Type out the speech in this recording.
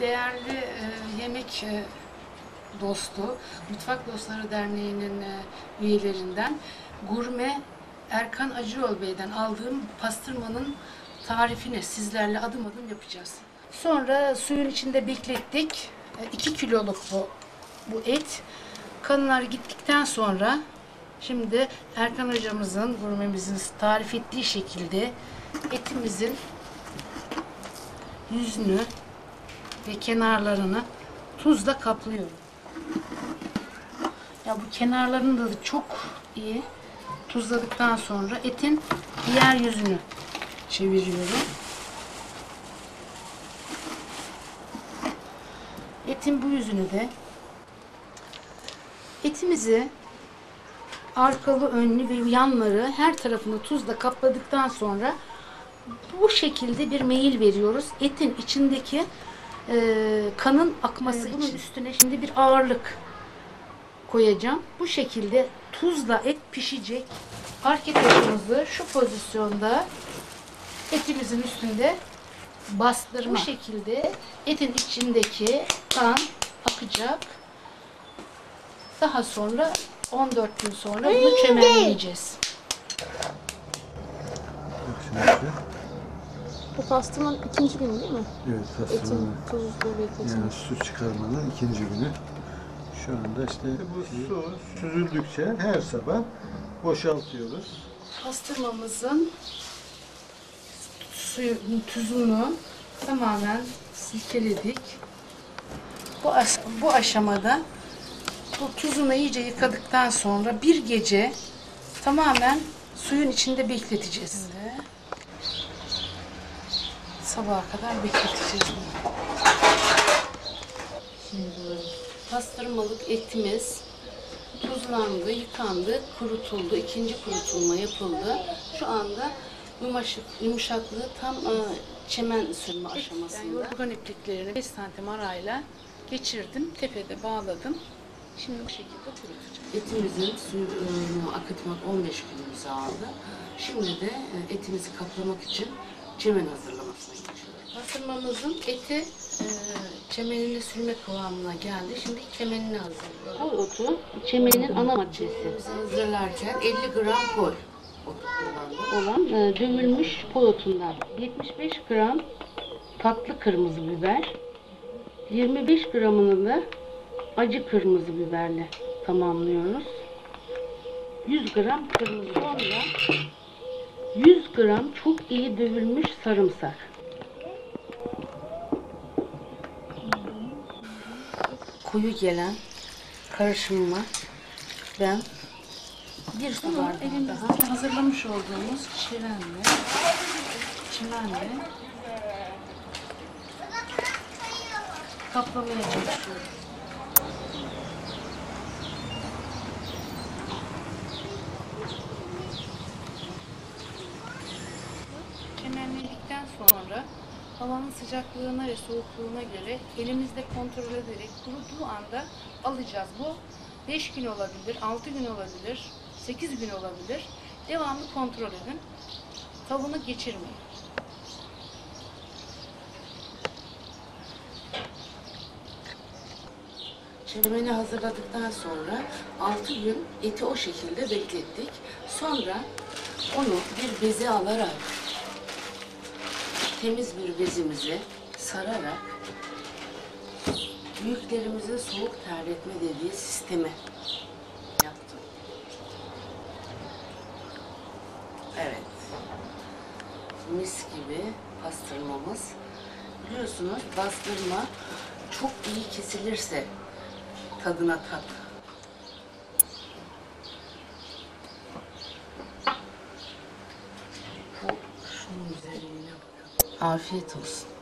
değerli e, yemek e, dostu, Mutfak Dostları Derneği'nin e, üyelerinden Gurme Erkan Acıyol Bey'den aldığım pastırmanın tarifini sizlerle adım adım yapacağız. Sonra suyun içinde beklettik. 2 kiloluk bu, bu et. Kanlar gittikten sonra şimdi Erkan hocamızın, gurmemizin tarif ettiği şekilde etimizin yüzünü ve kenarlarını tuzla kaplıyorum. Ya bu kenarlarını da çok iyi tuzladıktan sonra etin diğer yüzünü çeviriyorum. Etin bu yüzünü de etimizi arkalı, önlü ve yanları her tarafını tuzla kapladıktan sonra bu şekilde bir meyil veriyoruz. Etin içindeki e, kanın akması için. Bunun üstüne şimdi bir ağırlık koyacağım. Bu şekilde tuzla et pişecek. Arkadaşımızı şu pozisyonda etimizin üstünde bastırma. Bu şekilde etin içindeki kan akacak. Daha sonra 14 gün sonra bunu çemenleyeceğiz. Bu pastırmanın ikinci günü değil mi? evet Etin pastırmanın tuzlu beklesin. yani su çıkarmanın ikinci günü. Şu anda işte bu su süzüldükçe her sabah boşaltıyoruz. Pastırmamızın suyu, tuzunu tamamen silkeledik. Bu, as- bu aşamada bu tuzunu iyice yıkadıktan sonra bir gece tamamen suyun içinde bekleteceğiz. Şimdi sabaha kadar bekleteceğiz bunu. Şimdi pastırmalık etimiz tuzlandı, yıkandı, kurutuldu. İkinci kurutulma yapıldı. Şu anda yumuşak, yumuşaklığı tam e, çemen sürme aşamasında. Ben yorgan ipliklerini 5 santim arayla geçirdim. Tepede bağladım. Şimdi bu şekilde kurutacağım. Etimizin suyunu akıtmak 15 günümüzü aldı. Şimdi de e, etimizi kaplamak için çemen geçiyoruz. Pastırmamızın eti e, çemenini sürme kıvamına geldi. Şimdi çemenini hazırlıyoruz. Koy otu çemenin ana maddesi. Hazırlarken 50 gram kullandım. Olan e, dövülmüş koy otundan 75 gram tatlı kırmızı biber, 25 gramını da acı kırmızı biberle tamamlıyoruz. 100 gram kırmızı sonra 100 gram çok iyi dövülmüş sarımsak. Koyu gelen karışımıma ben bir su bardağı daha hazırlamış olduğumuz çimenle çimenle kaplamaya çalışıyorum. Kemerledikten sonra havanın sıcaklığına ve soğukluğuna göre elimizde kontrol ederek kuruduğu anda alacağız. Bu 5 gün olabilir, 6 gün olabilir, 8 gün olabilir. Devamlı kontrol edin. Tavuğunu geçirmeyin. Çelimeni hazırladıktan sonra 6 gün eti o şekilde beklettik. Sonra onu bir beze alarak temiz bir bezimize sararak büyüklerimizin soğuk terletme dediği sistemi yaptım. Evet. Mis gibi pastırmamız. Biliyorsunuz pastırma çok iyi kesilirse tadına tat. Afiyet olsun.